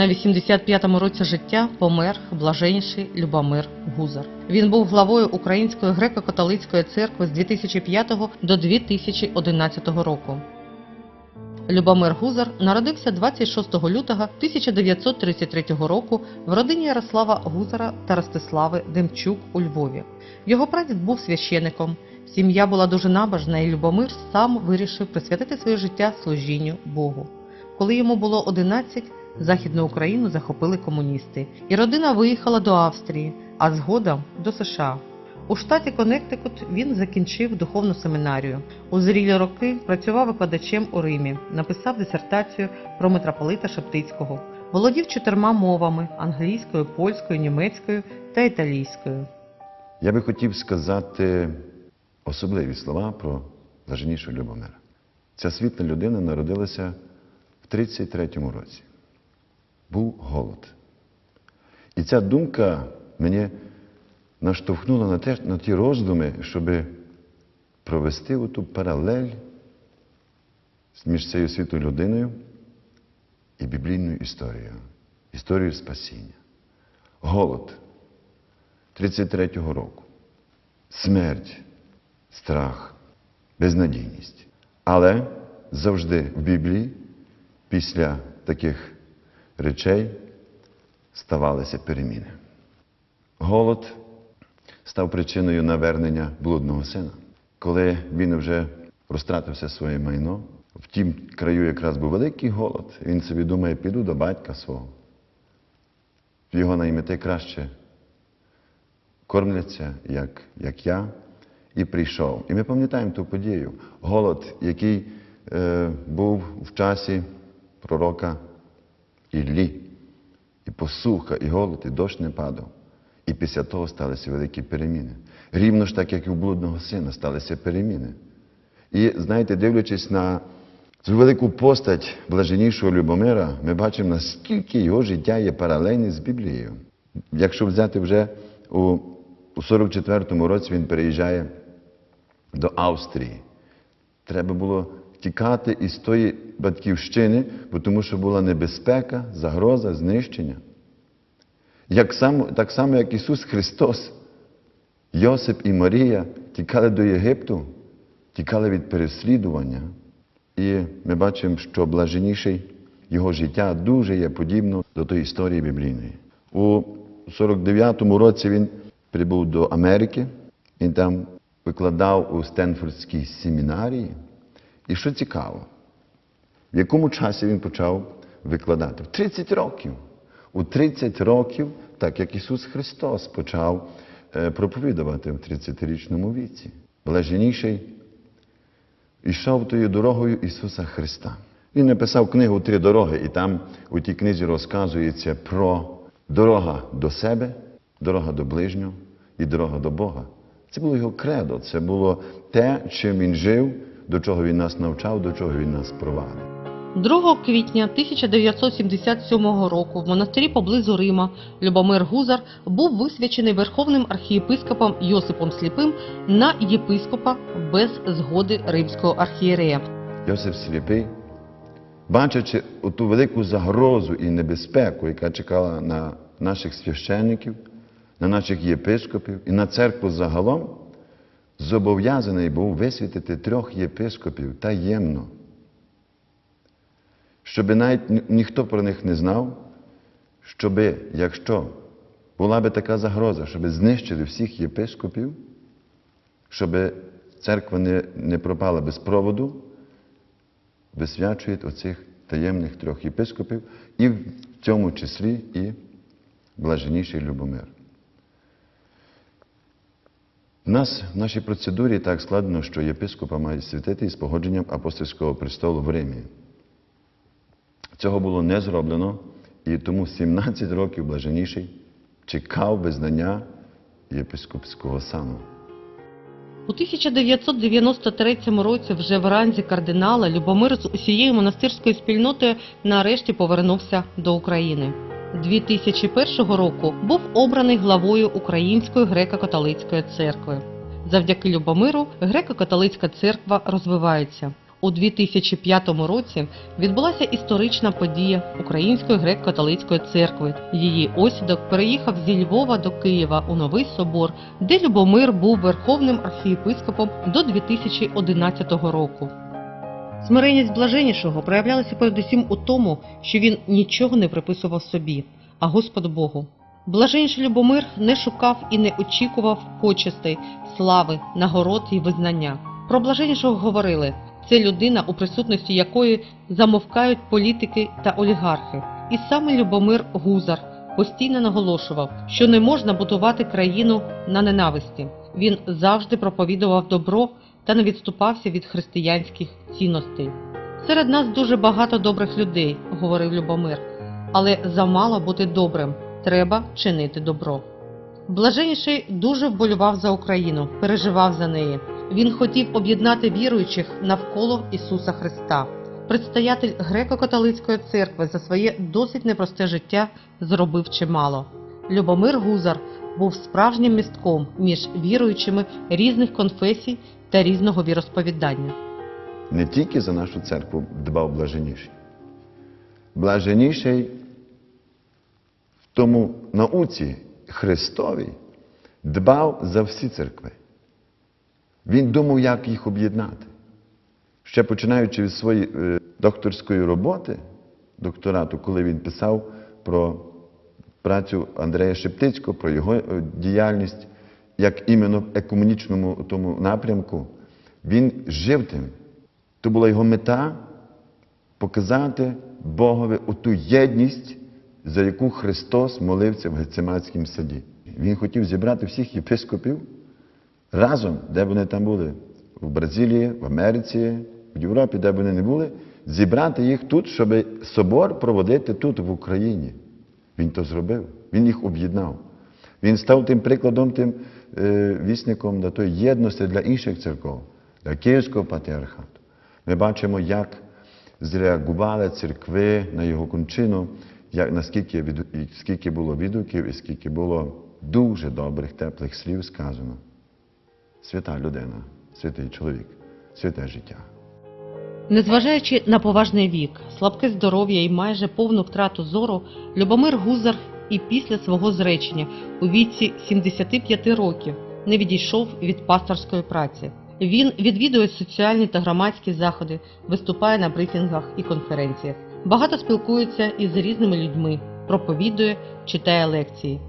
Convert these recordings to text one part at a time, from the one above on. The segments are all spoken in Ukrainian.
На 85-му році життя помер блаженніший Любомир Гузар. Він був главою Української греко-католицької церкви з 2005 до 2011 року. Любомир Гузар народився 26 лютого 1933 року в родині Ярослава Гузара та Ростислави Демчук у Львові. Його прадід був священиком. Сім'я була дуже набожна, і Любомир сам вирішив присвятити своє життя служінню Богу. Коли йому було 11, Західну Україну захопили комуністи, і родина виїхала до Австрії, а згодом до США. У штаті Коннектикут він закінчив духовну семінарію. У зрілі роки працював викладачем у Римі, написав дисертацію про митрополита Шептицького, володів чотирма мовами англійською, польською, німецькою та італійською. Я би хотів сказати особливі слова про блаженнішого Любомира. Ця світла людина народилася в 33-му році. Був голод. І ця думка мене наштовхнула на, те, на ті роздуми, щоб провести оту паралель між цією світлою людиною і біблійною історією, історією спасіння. Голод 33-го року. Смерть, страх, безнадійність. Але завжди в Біблії після таких речей ставалися переміни. Голод став причиною навернення блудного сина. Коли він вже розтратився своє майно, в тім краю якраз був великий голод, він собі думає, піду до батька свого. Його наймити краще кормляться, як, як я, і прийшов. І ми пам'ятаємо ту подію. Голод, який е, був в часі пророка Іллі. І посуха, і голод, і дощ не падав. І після того сталися великі переміни. Рівно ж так, як і у блудного сина, сталися переміни. І знаєте, дивлячись на цю велику постать блаженнішого Любомира, ми бачимо, наскільки його життя є паралельне з Біблією. Якщо взяти вже у, у 44-му році він переїжджає до Австрії. Треба було тікати із тої батьківщини, бо тому що була небезпека, загроза, знищення. Як само, так само, як Ісус Христос, Йосип і Марія тікали до Єгипту, тікали від переслідування. І ми бачимо, що блаженіший його життя дуже є подібно до тої історії біблійної. У 49-му році він прибув до Америки, він там викладав у Стенфордській семінарії. І що цікаво, в якому часі він почав викладати? В 30 років. У 30 років, так як Ісус Христос почав е, проповідувати в 30-річному віці. Блаженніший ішов тою дорогою Ісуса Христа. Він написав книгу Три дороги, і там у тій книзі розказується про дорога до себе, дорога до ближнього і дорога до Бога. Це було його кредо, це було те, чим він жив, до чого він нас навчав, до чого він нас провадив. 2 квітня 1977 року в монастирі поблизу Рима Любомир Гузар був висвячений верховним архієпископом Йосипом Сліпим на єпископа без згоди римського архієрея. Йосип Сліпий, бачачи ту велику загрозу і небезпеку, яка чекала на наших священників, на наших єпископів і на церкву загалом, зобов'язаний був висвітити трьох єпископів таємно, щоб навіть ніхто про них не знав, щоби, якщо була би така загроза, щоб знищили всіх єпископів, щоб церква не, не пропала без проводу, висвячують оцих таємних трьох єпископів, і в цьому числі і блаженніший Любомир. В нас в нашій процедурі так складено, що єпископа має святити із погодженням апостольського престолу в Римі. Цього було не зроблено, і тому 17 років блаженіший чекав визнання єпископського сану. У 1993 році вже в ранзі кардинала Любомир з усією монастирською спільнотою нарешті повернувся до України. 2001 року був обраний главою Української греко-католицької церкви. Завдяки Любомиру греко-католицька церква розвивається. У 2005 році відбулася історична подія Української греко-католицької церкви. Її осідок переїхав зі Львова до Києва у Новий Собор, де Любомир був верховним архієпископом до 2011 року. Смиренність блаженнішого проявлялася передусім у тому, що він нічого не приписував собі, а Господу Богу. Блаженніший Любомир не шукав і не очікував почестей, слави, нагород і визнання. Про блаженнішого говорили це людина, у присутності якої замовкають політики та олігархи. І саме Любомир Гузар постійно наголошував, що не можна будувати країну на ненависті. Він завжди проповідував добро та не відступався від християнських цінностей. Серед нас дуже багато добрих людей, говорив Любомир, але замало бути добрим. Треба чинити добро. Блаженніший дуже вболював за Україну, переживав за неї. Він хотів об'єднати віруючих навколо Ісуса Христа. Предстоятель греко-католицької церкви за своє досить непросте життя зробив чимало. Любомир Гузар був справжнім містком між віруючими різних конфесій та різного віросповідання. Не тільки за нашу церкву дбав блаженіший. Блаженіший в тому науці Христовій дбав за всі церкви. Він думав, як їх об'єднати. Ще починаючи від своєї е, докторської роботи, докторату, коли він писав про працю Андрея Шептицького, про його е, діяльність, як іменно в екуменічному тому напрямку, він жив тим. То була його мета показати Богові оту єдність, за яку Христос молився в Гециманському саді. Він хотів зібрати всіх єпископів разом, де б вони там були, в Бразилії, в Америці, в Європі, де вони не були, зібрати їх тут, щоб собор проводити тут, в Україні. Він то зробив, він їх об'єднав. Він став тим прикладом, тим е, вісником до тої єдності для інших церков, для Київського патріархату. Ми бачимо, як зреагували церкви на його кончину, як, наскільки від, скільки було відгуків, і скільки було дуже добрих, теплих слів сказано. Свята людина, святий чоловік, святе життя. Незважаючи на поважний вік, слабке здоров'я і майже повну втрату зору, Любомир Гузар і після свого зречення у віці 75 років не відійшов від пасторської праці. Він відвідує соціальні та громадські заходи, виступає на брифінгах і конференціях. Багато спілкується із різними людьми, проповідує, читає лекції.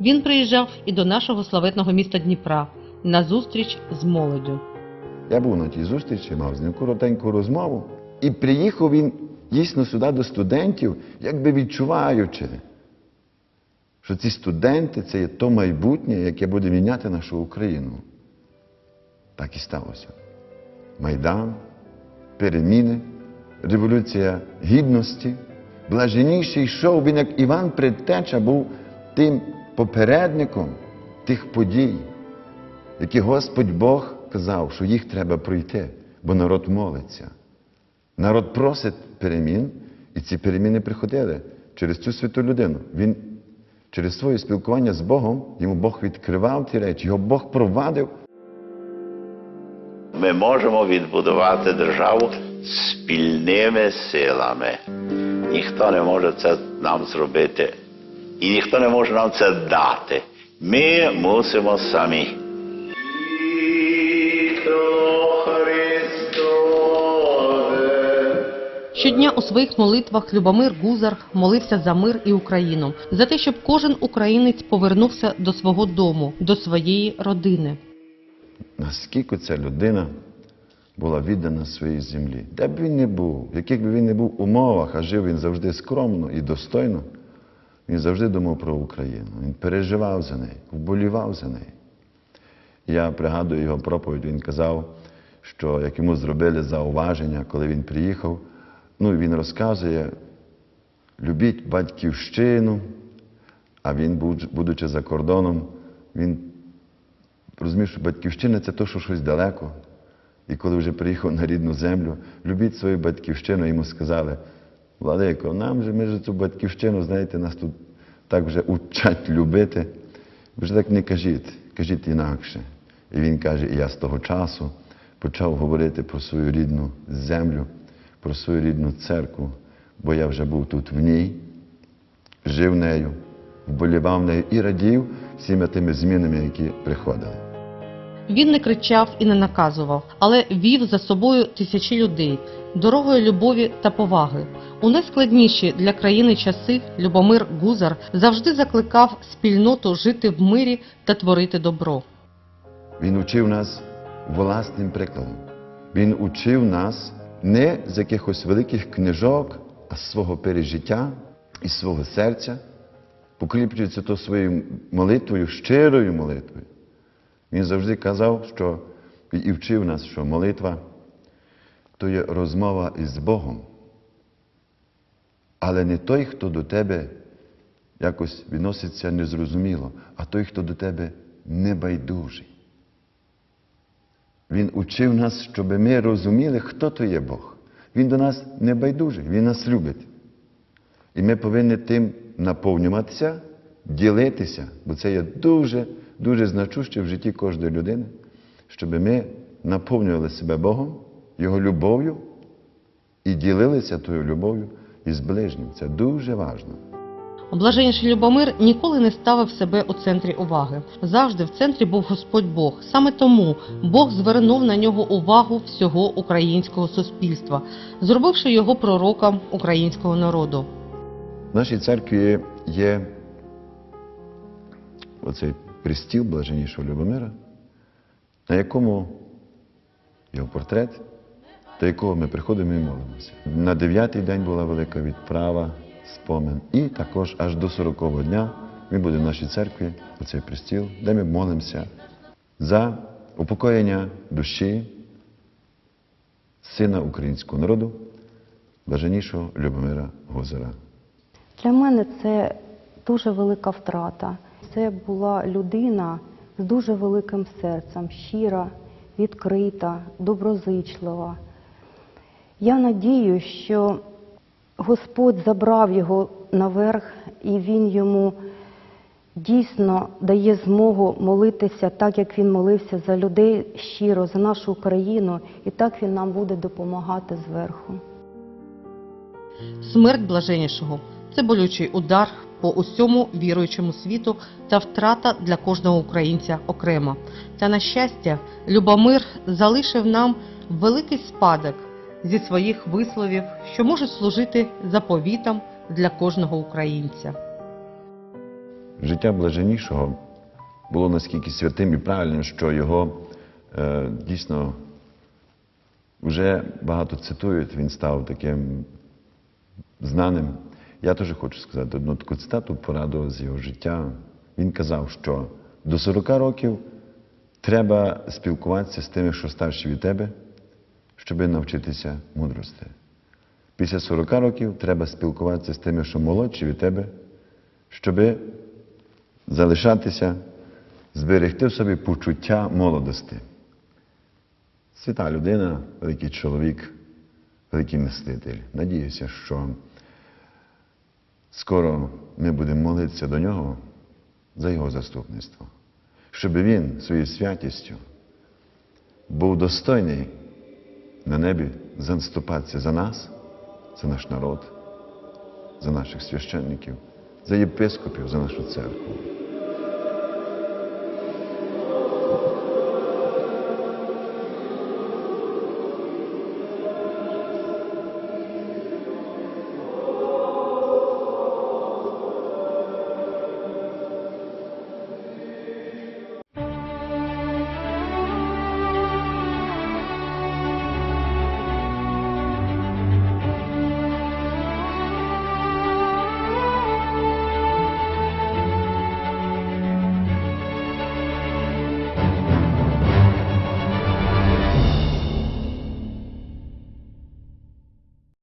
Він приїжджав і до нашого славетного міста Дніпра на зустріч з молоддю. Я був на тій зустрічі, мав з ним коротеньку розмову. І приїхав він дійсно сюди до студентів, якби відчуваючи, що ці студенти це є то майбутнє, яке буде міняти нашу Україну. Так і сталося. Майдан, переміни, революція гідності. Блаженніший йшов, він, як Іван Предтеча, був тим попередником тих подій, які Господь Бог казав, що їх треба пройти, бо народ молиться. Народ просить перемін, і ці переміни приходили через цю святу людину. Він через своє спілкування з Богом, йому Бог відкривав ті речі, його Бог провадив. Ми можемо відбудувати державу спільними силами. Ніхто не може це нам зробити, і ніхто не може нам це дати. Ми мусимо самі. Щодня у своїх молитвах Любомир Гузар молився за мир і Україну, за те, щоб кожен українець повернувся до свого дому, до своєї родини. Наскільки ця людина була віддана своїй землі. Де б він не був, в яких би він не був умовах, а жив він завжди скромно і достойно, він завжди думав про Україну. Він переживав за неї, вболівав за неї. Я пригадую його проповідь, він казав, що як йому зробили зауваження, коли він приїхав, ну він розказує, любіть батьківщину, а він, будучи за кордоном, він розумів, що батьківщина це то, що щось далеко. І коли вже приїхав на рідну землю, любіть свою батьківщину, йому сказали, Владико, нам же ми ж цю батьківщину, знаєте, нас тут так вже учать любити. Ви ж так не кажіть, кажіть інакше. І він каже, і я з того часу почав говорити про свою рідну землю, про свою рідну церкву, бо я вже був тут в ній, жив нею, вболівав нею і радів всіми тими змінами, які приходили. Він не кричав і не наказував, але вів за собою тисячі людей дорогою любові та поваги. У найскладніші для країни часи Любомир Гузар завжди закликав спільноту жити в мирі та творити добро. Він учив нас власним прикладом. Він учив нас не з якихось великих книжок, а з свого пережиття і свого серця, покріплюється то своєю молитвою, щирою молитвою. Він завжди казав, що і- вчив нас, що молитва то є розмова із Богом. Але не той, хто до тебе якось відноситься незрозуміло, а той, хто до тебе небайдужий. Він учив нас, щоб ми розуміли, хто то є Бог. Він до нас не байдужий, Він нас любить. І ми повинні тим наповнюватися, ділитися, бо це є дуже, дуже значуще в житті кожної людини, щоб ми наповнювали себе Богом, Його любов'ю і ділилися тою любов'ю із ближнім. Це дуже важливо. Блаженніший Любомир ніколи не ставив себе у центрі уваги. Завжди в центрі був Господь Бог. Саме тому Бог звернув на нього увагу всього українського суспільства, зробивши його пророком українського народу. В нашій церкві є оцей пристіл блаженнішого Любомира, на якому його портрет, до якого ми приходимо і молимося. На дев'ятий день була велика відправа, спомин. І також аж до 40-го дня він буде в нашій церкві, оцей пристіл, де ми молимося за упокоєння душі сина українського народу, блаженнішого Любомира Гозера. Для мене це дуже велика втрата. Це була людина з дуже великим серцем, щира, відкрита, доброзичлива. Я надію, що Господь забрав його наверх, і Він йому дійсно дає змогу молитися так, як він молився за людей щиро, за нашу Україну, і так він нам буде допомагати зверху. Смерть блаженнішого це болючий удар по усьому віруючому світу та втрата для кожного українця окремо. Та на щастя, Любомир залишив нам великий спадок зі своїх висловів, що можуть служити заповітом для кожного українця. Життя блаженнішого було наскільки святим і правильним, що його е, дійсно вже багато цитують, він став таким знаним. Я теж хочу сказати одну таку цитату, пораду з його життя. Він казав, що до 40 років треба спілкуватися з тими, що старші від тебе, щоб навчитися мудрости. Після 40 років треба спілкуватися з тими, що молодші від тебе, щоби залишатися, зберегти в собі почуття молодості. Свята людина, великий чоловік, великий мислитель. Надіюся, що скоро ми будемо молитися до нього за його заступництво, щоб він своєю святістю був достойний на небі заступатися за нас, за наш народ, за наших священників, за єпископів, за нашу церкву.